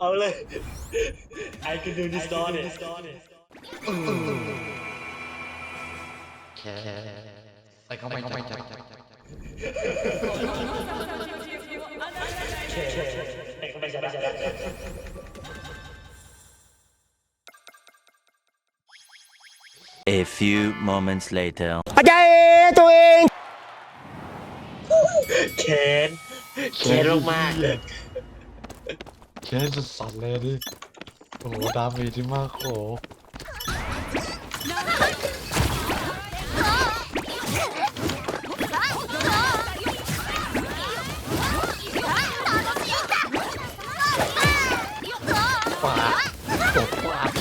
เอาเลย I can do this story แค่แต่ก็ไม่ไม่จะแต่ก็ไม่ใช่ไม่ใช่ A few moments later. แค้นแค้นมากๆเลยแค่จะสั่นเลยดิโอ้โหดาเมจที่มากโอ้โห ปาดตบปาด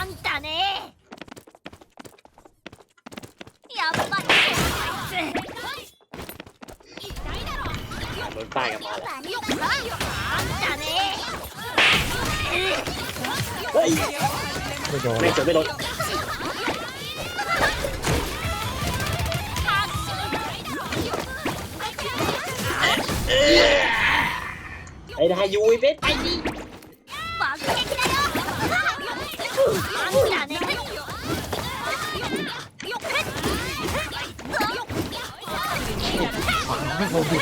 あんたねやっぱり ไม่โดนไม่เจอไม่โดนไอ้ได้ยูไอ้เป็ดไปดิ ไม่โดนดิ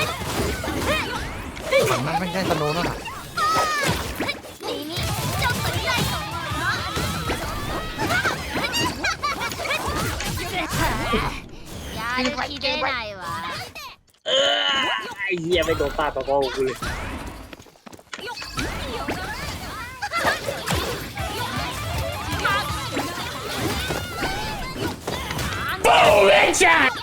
ฝั่งนั้นไม่ได้สโนว์นั่นน่ะ 耳ちょっと痛いと思うよやる気出ないわ เออไอ้เหี้ยไม่โดนป้าปะปอกูเลย เชี่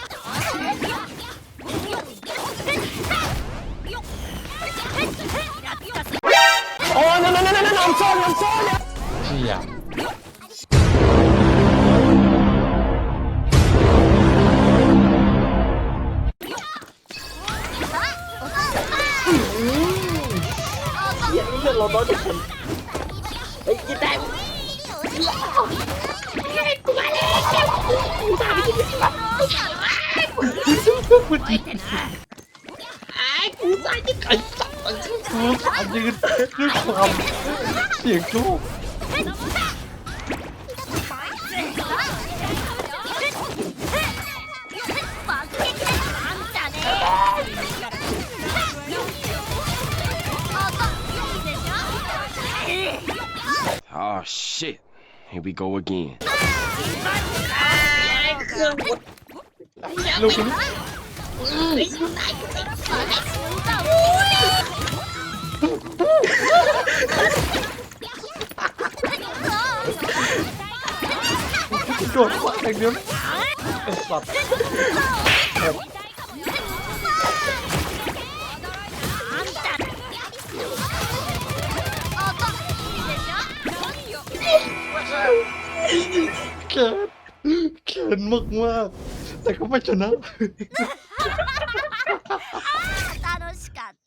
ยเหี้ยนี่เรื่องเราต้อนทุกคนไอ้ยี่แตงกูมาแล้วกูตามไปกิเที่บ้านกูตามไปกินไอ้กูตายที่ไก่ตับมันคือความยืนด้วยความเสียงลูก Oh shit. Here we go again. Look at. โดนขวาอย่างเดียวนะไอ้สัตว์ あんたแค้นแค้นมากมากๆแต่ก็ไม่ชนะ 楽しかった